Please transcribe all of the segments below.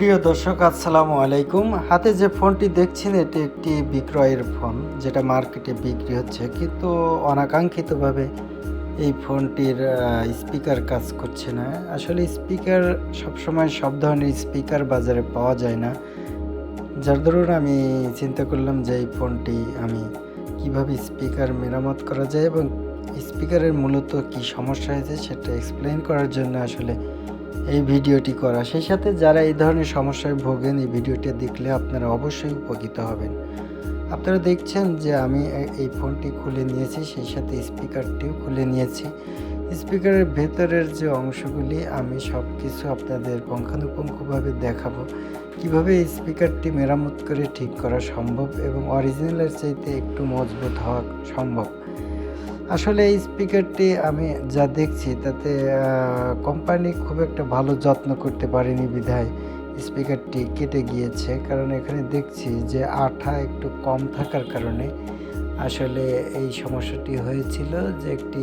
প্রিয় দর্শক, আসসালামু আলাইকুম। হাতে যে ফোনটি দেখছেন, এটি একটি বিক্রয়ের ফোন, যেটা মার্কেটে বিক্রি হচ্ছে। কিন্তু অনাকাঙ্ক্ষিতভাবে এই ফোনটির স্পিকার কাজ করছে না। আসলে স্পিকার সবসময় সব ধরনের স্পিকার বাজারে পাওয়া যায় না। যার দরুন আমি চিন্তা করলাম যে এই ফোনটি আমি কীভাবে স্পিকার মেরামত করা যায় এবং স্পিকারের মূলত কি সমস্যা হয়েছে সেটা এক্সপ্লেন করার জন্য আসলে এই ভিডিওটি করা। সেই সাথে যারা এই ধরনের সমস্যায় ভোগেন, এই ভিডিওটি দেখলে আপনারা অবশ্যই উপকৃত হবেন। আপনারা দেখছেন যে আমি এই ফোনটি খুলে নিয়েছি, সেই সাথে স্পিকারটিও খুলে নিয়েছি। স্পিকারের ভেতরের যে অংশগুলি, আমি সব কিছু আপনাদের পুঙ্খানুপুঙ্খভাবে দেখাবো। কীভাবে এই স্পিকারটি মেরামত করে ঠিক করা সম্ভব এবং অরিজিনালের চাইতে একটু মজবুত হওয়া সম্ভব? আসলে এই স্পিকারটি আমি যা দেখছি তাতে কোম্পানি খুব একটা ভালো যত্ন করতে পারেনি বিধায় স্পিকারটি কেটে গিয়েছে। কারণ এখানে দেখছি যে আঠা একটু কম থাকার কারণে আসলে এই সমস্যাটি হয়েছিল যে একটি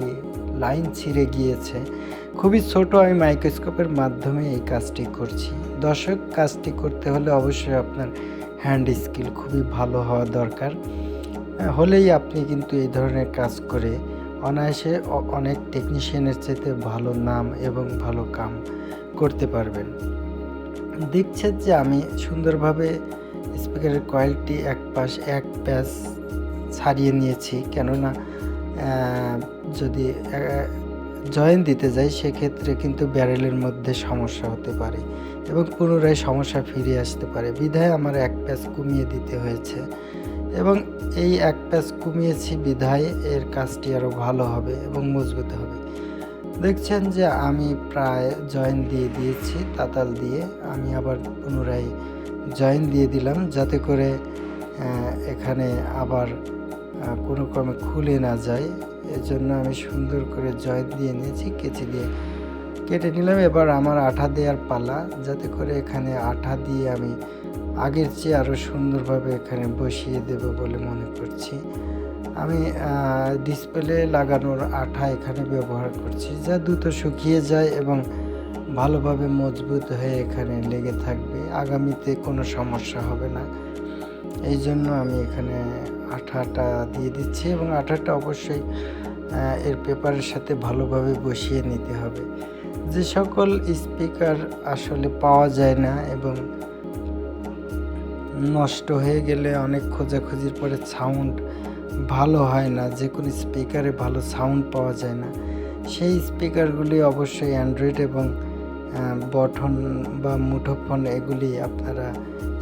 লাইন ছিঁড়ে গিয়েছে। খুবই ছোট আমি মাইক্রোস্কোপের মাধ্যমে এই কাজটি করছি। দর্শক, কাজটি করতে হলে অবশ্যই আপনার হ্যান্ড স্কিল খুবই ভালো হওয়া দরকার। হলেই আপনি কিন্তু এই ধরনের কাজ করে অনায়াসে অনেক টেকনিশিয়ানের চাইতে ভালো নাম এবং ভালো কাম করতে পারবেন। দেখছেন যে আমি সুন্দরভাবে স্পিকারের কয়েলটি এক পাশ, এক প্যাচ ছাড়িয়ে নিয়েছি। কেননা যদি জয়েন দিতে যাই, সেক্ষেত্রে কিন্তু ব্যারেলের মধ্যে সমস্যা হতে পারে এবং পুনরায় সমস্যা ফিরে আসতে পারে। বিধায় আমার এক প্যাচ কমিয়ে দিতে হয়েছে। এবং এই এক প্যাচ কমিয়েছি বিধায় এর কাজটি আরও ভালো হবে এবং মজবুত হবে। দেখছেন যে আমি প্রায় জয়েন দিয়ে দিয়েছি, তাতাল দিয়ে। আমি আবার পুনরায় জয়েন দিয়ে দিলাম যাতে করে এখানে আবার কোনো ক্রমে খুলে না যায়। এজন্য আমি সুন্দর করে জয়েন দিয়ে নিয়েছি, কেচি দিয়ে কেটে নিলাম। এবার আমার আঠা দেওয়ার পালা, যাতে করে এখানে আঠা দিয়ে আমি আগের চেয়ে আরও সুন্দরভাবে এখানে বসিয়ে দেব বলে মনে করছি। আমি ডিসপ্লে লাগানোর আঠা এখানে ব্যবহার করছি। যা দ্রুত শুকিয়ে যায় এবং ভালোভাবে মজবুত হয়ে এখানে লেগে থাকবে। আগামীতে কোনো সমস্যা হবে না। এই জন্য আমি এখানে আঠাটা দিয়ে দিচ্ছি এবং আঠাটা অবশ্যই এর পেপারের সাথে ভালোভাবে বসিয়ে নিতে হবে। যে সকল স্পিকার আসলে পাওয়া যায় না এবং নষ্ট হয়ে গেলে অনেক খোঁজাখুঁজির পরে সাউন্ড ভালো হয় না, যে কোনো স্পিকারে ভালো সাউন্ড পাওয়া যায় না। সেই স্পিকারগুলি অবশ্যই অ্যান্ড্রয়েড এবং বটন বা মুঠোফোন এগুলি আপনারা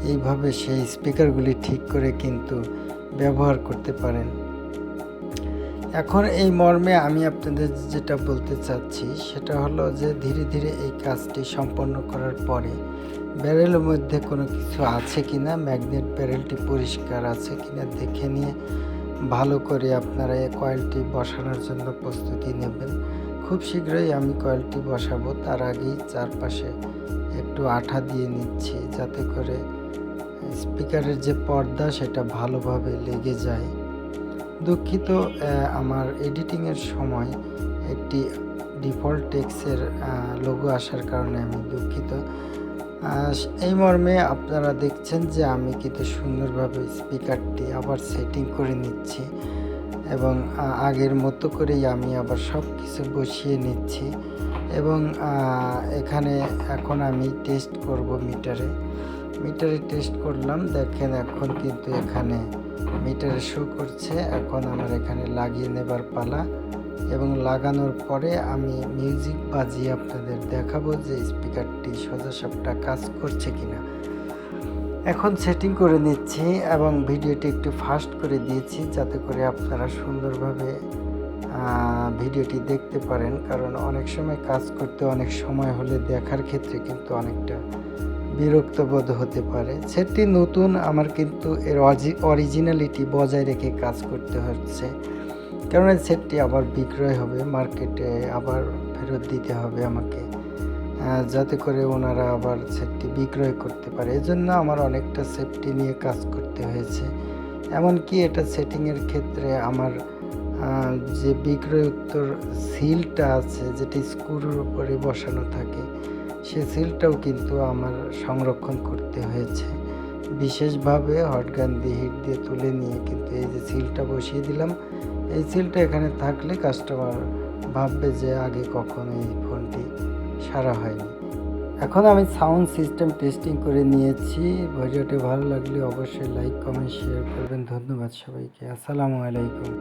এইভাবে সেই স্পিকারগুলি ঠিক করে কিন্তু ব্যবহার করতে পারেন। এখন এই মর্মে আমি আপনাদের যেটা বলতে চাচ্ছি, সেটা হলো যে ধীরে ধীরে এই কাজটি সম্পন্ন করার পরে ব্যারেলের মধ্যে কোনো কিছু আছে কি না ম্যাগনেট ব্যারেলটি পরিষ্কার আছে কিনা? দেখে নিয়ে ভালো করে আপনারা এই কয়েলটি বসানোর জন্য প্রস্তুতি নেবেন। খুব শীঘ্রই আমি কয়েলটি বসাবো। তার আগেই চারপাশে একটু আঠা দিয়ে নিচ্ছি যাতে করে স্পিকারের যে পর্দা, সেটা ভালোভাবে লেগে যায়। দুঃখিত আমার এডিটিংয়ের সময় একটি ডিফল্ট টেক্সের লোগো আসার কারণে আমি দুঃখিত। এই মর্মে আপনারা দেখছেন যে আমি কিন্তু সুন্দরভাবে স্পিকারটি আবার সেটিং করে নিচ্ছি এবং আগের মতো করেই আমি আবার সব কিছু বসিয়ে নিচ্ছি এবং এখানে এখন আমি টেস্ট করব মিটারে। মিটারে টেস্ট করলাম, দেখেন এখন কিন্তু এখানে মিটারে শো করছে। এখন আমার এখানে লাগিয়ে নেবার পালা। এবং লাগানোর পরে আমি মিউজিক বাজিয়ে আপনাদের দেখাবো যে স্পিকারটি সোজাসাপটা কাজ করছে কিনা। এখন সেটিং করে নিচ্ছি এবং ভিডিওটি একটু ফাস্ট করে দিয়েছি যাতে করে আপনারা সুন্দরভাবে ভিডিওটি দেখতে পারেন। কারণ অনেক সময় কাজ করতে অনেক সময় হলে দেখার ক্ষেত্রে কিন্তু অনেকটা বিরক্ত বোধ হতে পারে। সেটটি নতুন, আমার কিন্তু এর অরিজিনালিটি বজায় রেখে কাজ করতে হচ্ছে। কারণ এই সেটটি আবার বিক্রয় হবে, মার্কেটে আবার ফেরত দিতে হবে আমাকে। যাতে করে ওনারা আবার সেটটি বিক্রয় করতে পারে। এজন্য আমার অনেকটা সেফটি নিয়ে কাজ করতে হয়েছে। এমনকি এটা সেটিংয়ের ক্ষেত্রে আমার যে বিক্রয় উত্তর সিলটা আছে, যেটি স্ক্রুর উপরে বসানো থাকে, সে সিলটাও কিন্তু আমার সংরক্ষণ করতে হয়েছে। বিশেষভাবে হটগান দিয়ে হিট দিয়ে তুলে নিয়ে কিন্তু এই যে সিলটা বসিয়ে দিলাম এই সিলটা এখানে থাকলে কাস্টমার ভাববে যে আগে কখনো এই ফোনটি সারা হয়নি। এখন আমি সাউন্ড সিস্টেম টেস্টিং করে নিয়েছি। ভিডিওটি ভালো লাগলে অবশ্যই লাইক কমেন্ট শেয়ার করবেন। ধন্যবাদ সবাইকে। আসসালামু আলাইকুম।